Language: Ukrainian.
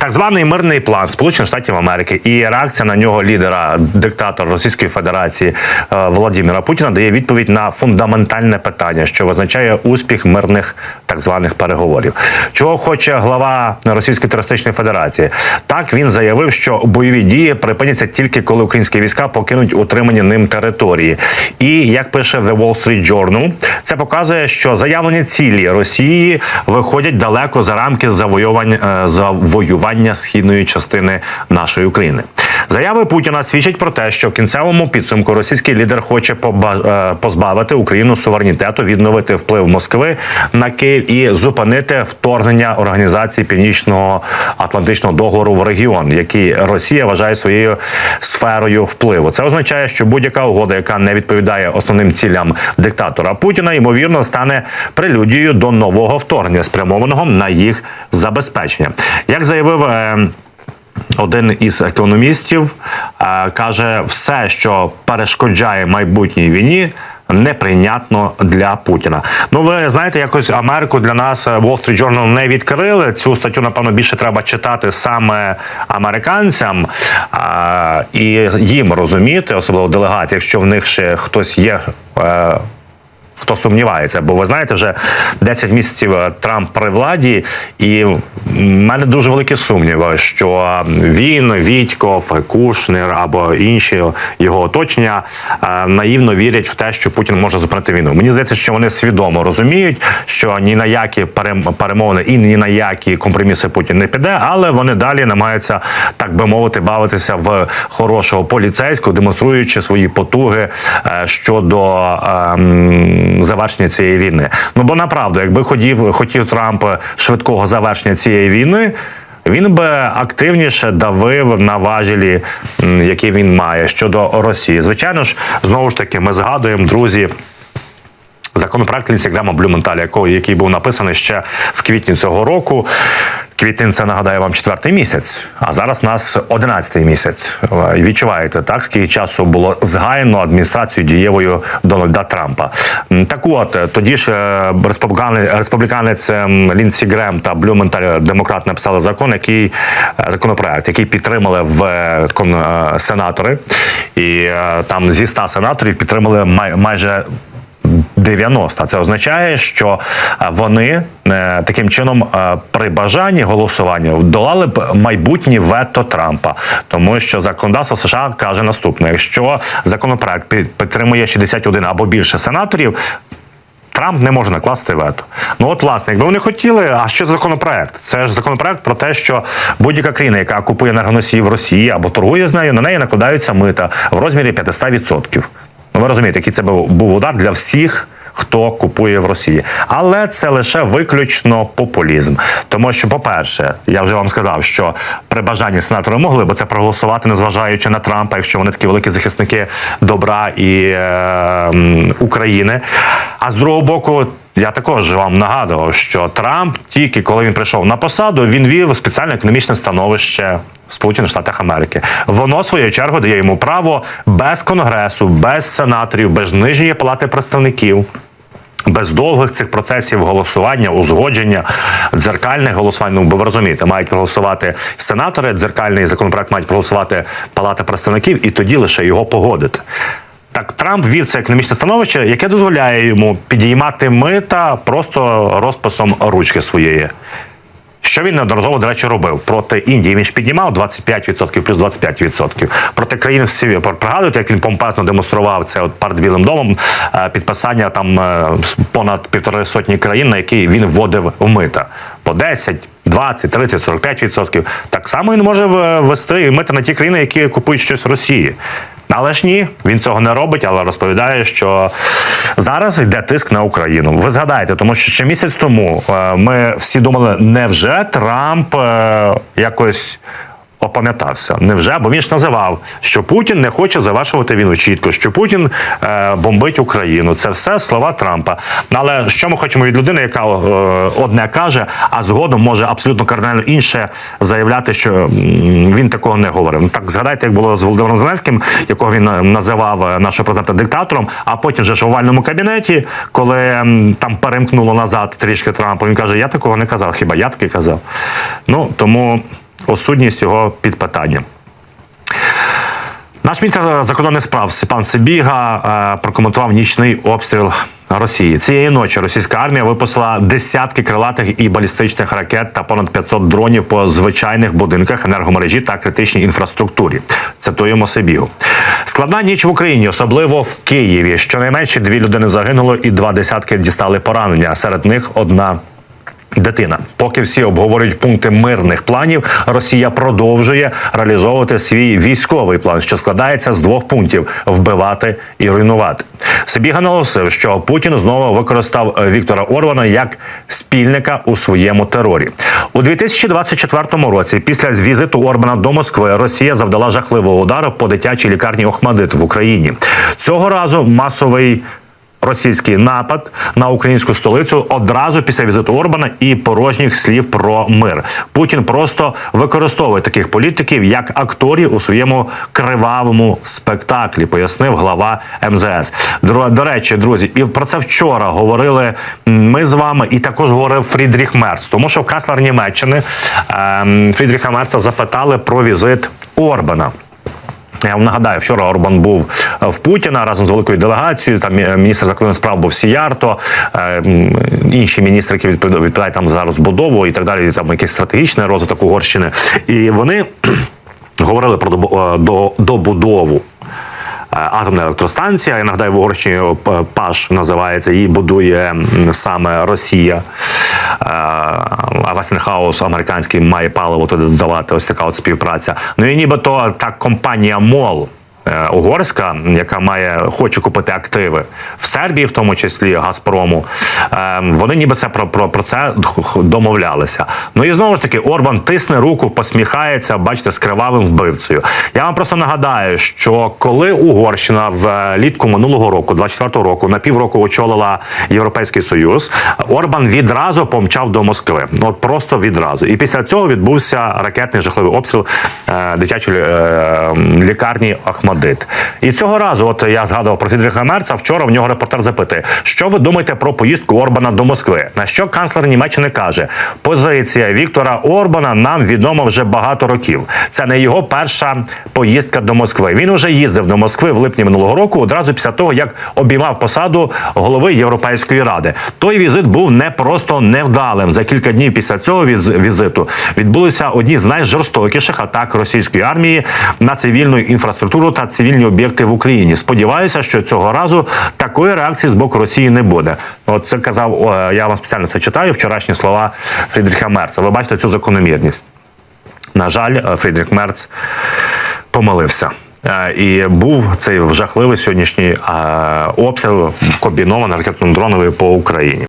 Так званий мирний план Сполучених Штатів Америки і реакція на нього лідера диктатора Російської Федерації е, Володимира Путіна дає відповідь на фундаментальне питання, що визначає успіх мирних так званих переговорів. Чого хоче глава Російської терористичної федерації? Так він заявив, що бойові дії припиняться тільки коли українські війська покинуть утримані ним території. І як пише The Wall Street Journal, це показує, що заявлені цілі Росії виходять далеко за рамки завоювання е, завоювання східної частини нашої України. Заяви Путіна свідчать про те, що в кінцевому підсумку російський лідер хоче е, позбавити Україну суверенітету, відновити вплив Москви на Київ і зупинити вторгнення організації Північного Атлантичного договору в регіон, який Росія вважає своєю сферою впливу. Це означає, що будь-яка угода, яка не відповідає основним цілям диктатора Путіна, ймовірно стане прелюдією до нового вторгнення, спрямованого на їх забезпечення. Як заявив. Один із економістів е, каже, все, що перешкоджає майбутній війні. Неприйнятно для Путіна. Ну ви знаєте, якось Америку для нас е, Wall Street Journal не відкрили. Цю статтю напевно більше треба читати саме американцям а, і їм розуміти, особливо делегації, якщо в них ще хтось є. Е, Хто сумнівається, бо ви знаєте, вже 10 місяців е, Трамп при владі, і в мене дуже великі сумніви, що він, Вітьков, Кушнер або інші його оточення е, наївно вірять в те, що Путін може зупинити війну. Мені здається, що вони свідомо розуміють, що ні на які перем- перемовини і ні на які компроміси Путін не піде, але вони далі намагаються, так би мовити, бавитися в хорошого поліцейського, демонструючи свої потуги е, щодо. ем, завершення цієї війни. Ну бо направду, якби хотів, хотів Трамп швидкого завершення цієї війни. Він би активніше давив на важелі, які він має щодо Росії. Звичайно ж, знову ж таки, ми згадуємо, друзі, Законопроект Лінсі Грема який був написаний ще в квітні цього року. Квітень це нагадаю вам четвертий місяць, а зараз у нас одинадцятий місяць. Е, відчуваєте так, скільки часу було згаяно адміністрацією дієвою Дональда Трампа. Так от е, тоді ж е, республіканець, республіканець ем, Лінсі Грем та Блюменталь демократ написали закон, який законопроект, який підтримали в сенатори, і там зі 100 сенаторів підтримали май- майже 90. Це означає, що е, вони е, таким чином е, при бажанні голосування долали б майбутнє вето Трампа, тому що законодавство США каже наступне: якщо законопроект під- підтримує 61 або більше сенаторів. Трамп не може накласти вето. Ну от власне, якби вони хотіли, а що за законопроект? Це ж законопроект про те, що будь-яка країна, яка купує енергоносії в Росії або торгує з нею, на неї накладаються мита в розмірі 500%. Ну ви розумієте, який це був удар для всіх. Хто купує в Росії, але це лише виключно популізм. Тому що, по-перше, я вже вам сказав, що при бажанні сенатори могли би це проголосувати, незважаючи на Трампа, якщо вони такі великі захисники добра і е, України. А з другого боку, я також вам нагадував, що Трамп тільки коли він прийшов на посаду, він вів спеціальне економічне становище. Сполучених Штатах Америки воно своєю чергою дає йому право без конгресу, без сенаторів, без нижньої палати представників. Без довгих цих процесів голосування, узгодження, дзеркальних голосувань. Ну, бо ви розумієте, мають проголосувати сенатори, дзеркальний законопроект мають проголосувати Палата представників, і тоді лише його погодити. Так, Трамп вів це економічне становище, яке дозволяє йому підіймати мита просто розписом ручки своєї. Що він неодноразово, до речі, робив проти Індії. Він ж піднімав 25% плюс 25%. Проти країн всі пригадуєте, як він помпезно демонстрував це от перед Білим домом е, підписання там е, понад півтори сотні країн, на які він вводив в мита по 10, 20, 30, 45%. Так само він може ввести мита на ті країни, які купують щось в Росії. Але ж ні, він цього не робить, але розповідає, що зараз йде тиск на Україну. Ви згадаєте, тому що ще місяць тому е, ми всі думали, невже Трамп е, якось. Опам'ятався, невже? Бо він ж називав, що Путін не хоче завершувати війну чітко, що Путін е, бомбить Україну. Це все слова Трампа. Але що ми хочемо від людини, яка е, одне каже, а згодом може абсолютно кардинально інше заявляти, що він такого не говорив. Ну, Так згадайте, як було з Володимиром Зеленським, якого він е, називав е, нашого президента диктатором. А потім вже ж в овальному кабінеті, коли там перемкнуло назад трішки Трампа, він каже: Я такого не казав. Хіба я таки казав? Ну тому. Осудність його під питанням. Наш міністр закордонних справ Степан Сибіга е, прокоментував нічний обстріл Росії. Цієї ночі російська армія випустила десятки крилатих і балістичних ракет та понад 500 дронів по звичайних будинках, енергомережі та критичній інфраструктурі. Цитуємо Сибігу. Складна ніч в Україні, особливо в Києві. Щонайменше дві людини загинуло і два десятки дістали поранення. Серед них одна Дитина, поки всі обговорюють пункти мирних планів, Росія продовжує реалізовувати свій військовий план, що складається з двох пунктів: вбивати і руйнувати. Сибіга наголосив, що Путін знову використав Віктора Орбана як спільника у своєму терорі у 2024 році. Після візиту Орбана до Москви Росія завдала жахливого удару по дитячій лікарні Охмадит в Україні. Цього разу масовий російський напад на українську столицю одразу після візиту Орбана і порожніх слів про мир. Путін просто використовує таких політиків як акторів у своєму кривавому спектаклі, пояснив глава МЗС. До, речі, друзі, і про це вчора говорили ми з вами, і також говорив Фрідріх Мерц, тому що в канцлер Німеччини ем, Фрідріха Мерца запитали про візит Орбана. Я вам нагадаю, вчора Орбан був в Путіна разом з великою делегацією. Там е, міністр закордонних справ був Сіярто, е, інші міністри, які відповідають, там за розбудову і так далі. Там якийсь стратегічний розвиток Угорщини. І вони говорили про добу- е, добудову. е, Атомна електростанція, я нагадаю, в Угорщині е, ПАШ називається, її будує саме Росія. А Вестенхаус американський має паливо туди додавати. Ось така от співпраця. Ну і нібито та компанія МОЛ. Е, Угорська, яка має хоче купити активи в Сербії, в тому числі Газпрому. е, Вони ніби це про, про, про це домовлялися. Ну і знову ж таки, Орбан тисне руку, посміхається, бачите, з кривавим вбивцею. Я вам просто нагадаю, що коли Угорщина в літку минулого року, 24-го року, на півроку очолила Європейський Союз, Орбан відразу помчав до Москви. Ну, От просто відразу. І після цього відбувся ракетний жахливий обстріл е, дитячої е, лікарні Ахмадит. І цього разу, от я згадував про Фідріха Мерца, вчора в нього репортер запитує, що ви думаєте про поїздку Орбана до Москви? На що канцлер Німеччини каже: позиція Віктора Орбана нам відома вже багато років. Це не його перша поїздка до Москви. Він вже їздив до Москви в липні минулого року, одразу після того, як обіймав посаду голови Європейської ради. Той візит був не просто невдалим. За кілька днів після цього візиту відбулися одні з найжорстокіших атак російської армії на цивільну інфраструктуру та цивільні об'єкти в Україні. Сподіваюся, що цього разу такої реакції з боку Росії не буде. От це казав я вам спеціально це читаю. Вчорашні слова Фрідріха Мерца. Ви бачите цю закономірність. На жаль, Фрідріх Мерц помилився. Е, І був цей жахливий сьогоднішній е, обстріл комбінований ракетно-дроновий по Україні.